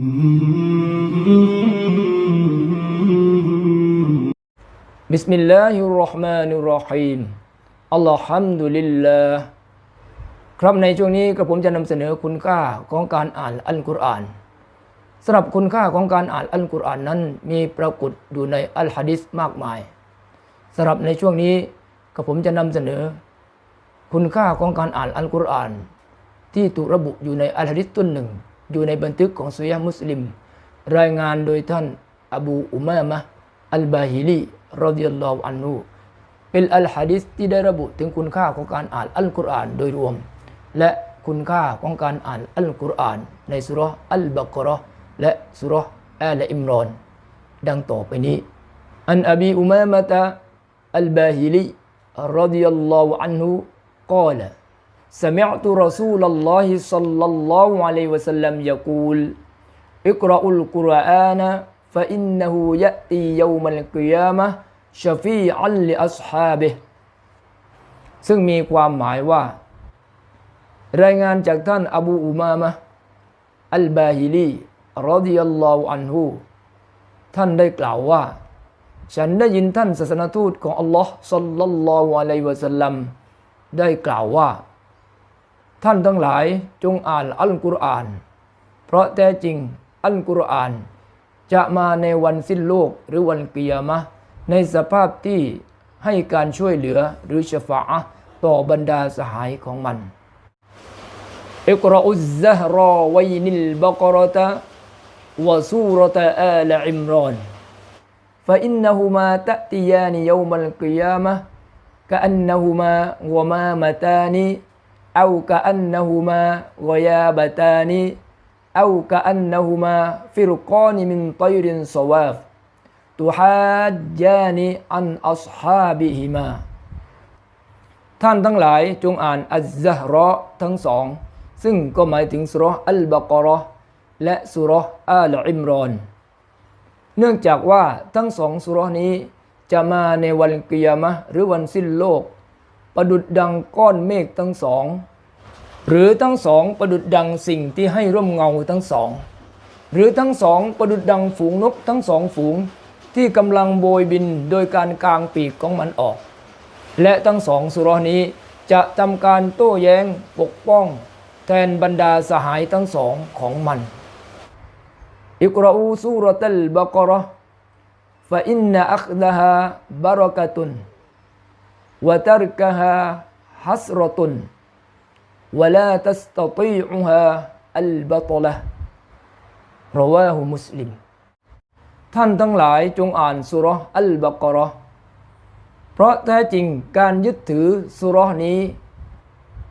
บิสมิลลาฮิรเราะห์มานิรราะฮีมอัลลอฮัมดุลิลลาห์ครับในช่วงนี้กระผมจะนำเสนอคุณค่าของการอ่านอัลกุรอานสำหรับคุณค่าของการอ่านอัลกุรอานนั้น มีปรากฏอยู่ในอัลฮะดิษมากมายสำหรับในช่วงนี้กระผมจะนำเสนอ คุณค่าของการอ่านอัลกุรอาน ที่ถูกระบุอยู่ในอัลฮะดิษต้นหนึ่ง อยู่ในบันทึกของสุยามุสลิม รายงานโดยท่านอบูอุมามะอัลบาฮิลีรดิยัลลอฮุอันนูเป็นอัลฮะดิษที่ได้ระบุถึงคุณค่าของการอ่านอัลกุรอานโดยรวม และคุณค่าของการอ่านอัลกุรอาน ในสุรอัลบะกรอและสุรอัลอิมรอน ดังต่อไปนี้ อันอบีอุมามะตะอัลบาฮิลีรดิยัลลอฮุอันนูกล่าว سمعت رسول الله صلى الله عليه وسلم يقول اقرأوا القرآن فإنه يأتي يوم القيامة شفيعا لأصحابه ซึ่งมีความหมายว่า รายงานจากท่านอบูอุมามะอัลบาฮิลีรอดิยัลลอฮุอันฮูท่านได้กล่าวว่า ฉันได้ยินท่านศาสนทูตของอัลลอฮ์สัลลัลลอฮุอะลัยฮิวะสัลลัมได้กล่าวว่า ท่านทั้งหลายจงอ่านอัลกุรอาน เพราะแท้จริงอัลกุรอาน จะมาในวันสิ้นโลกหรือวันกิยามะห์ในสภาพที่ให้การช่วยเหลือหรือชฟาอะห์ต่อบรรดาสหายของมัน อิกรอุซซะฮรอวัยนิลบกรตะวะซูรตะอาลอิมรอน فإنهما تأتيان يوم القيامة كأنهما غمامتان เอากะอันนะฮูมากอยาบตานีเอากะอันนะฮูมาฟิรุกอนีมินตอยรินสวาฟตุฮาจยานีอันอัศฮาบิฮิมาท่านทั้งหลายจงอ่านอัลซะรอทั้งสอง ซึ่งก็หมายถึงสุรอัลบากรอและสุรอัลอิมรอน เนื่องจากว่าทั้งสองสุรนี้จะมาในวันกิยามะหรือวันสิ้นโลก ประดุดดังก้อนเมฆทั้งสอง หรือทั้งสองประดุดดังสิ่งที่ให้ร่มเงาทั้งสอง หรือทั้งสองประดุดดังฝูงนกทั้งสองฝูง ที่กำลังโบยบินโดยการกางปีกของมันออก และทั้งสองสุรนี้จะทำการโต้แย้งปกป้อง แทนบรรดาสหายทั้งสองของมัน อิกราอูซูรตัลบารกะตุน วะตรกฮาฮัสรตุนวะลาตัสตตีอุฮาอัลบตละรวาหุมุสลิม ท่านทั้งหลายจงอ่านสุรอัลบกรอเพราะแท้จริงการยึดถือสุรนี้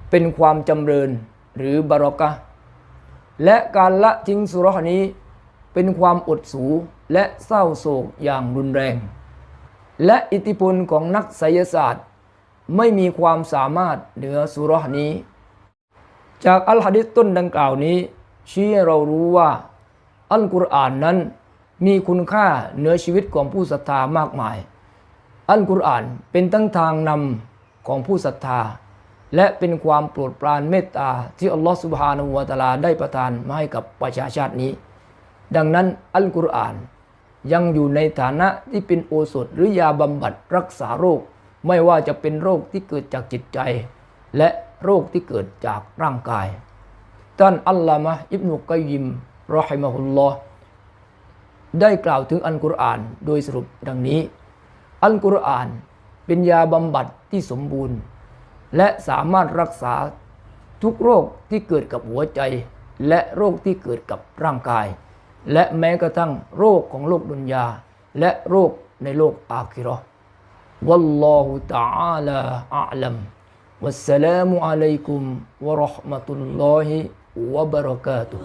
เป็นความจำเริญหรือบรอกะและการละทิ้งสุรนี้เป็นความอดสูและเศร้าโศกอย่างรุนแรง และอิทธิพลของนักไสยศาสตร์ ไม่มีความสามารถเหนือสุรนี้ จากอัลฮะดิษต้นดังกล่าวนี้ ชี้ให้เรารู้ว่า อัลกุรอานนั้นมีคุณค่าเหนือชีวิตของผู้ศรัทธามากมาย อัลกุรอานเป็นตั้งทางนำของผู้ศรัทธา และเป็นความโปรดปรานเมตตาที่อัลลอฮฺสุบฮานาหูวตะลาได้ประทานมาให้กับประชาชาตินี้ ดังนั้นอัลกุรอานยังอยู่ในฐานะที่เป็นโอสถหรือยาบำบัดรักษาโรค ไม่ว่าจะเป็นโรคที่เกิดจากจิตใจ และโรคที่เกิดจากร่างกาย ท่านอัลลามะอิบนุกัยยิมรอฮิมะฮุลลอฮ์ได้กล่าวถึงอัลกุรอานโดยสรุปดังนี้ อัลกุรอานเป็นยาบำบัดที่สมบูรณ์ และสามารถรักษาทุกโรคที่เกิดกับหัวใจ และโรคที่เกิดกับร่างกาย และแม้กระทั่งโรคของโลกดุนยา และโรคในโลกอาคิราะห์ والله تعالى أعلم. والسلام عليكم ورحمة الله وبركاته.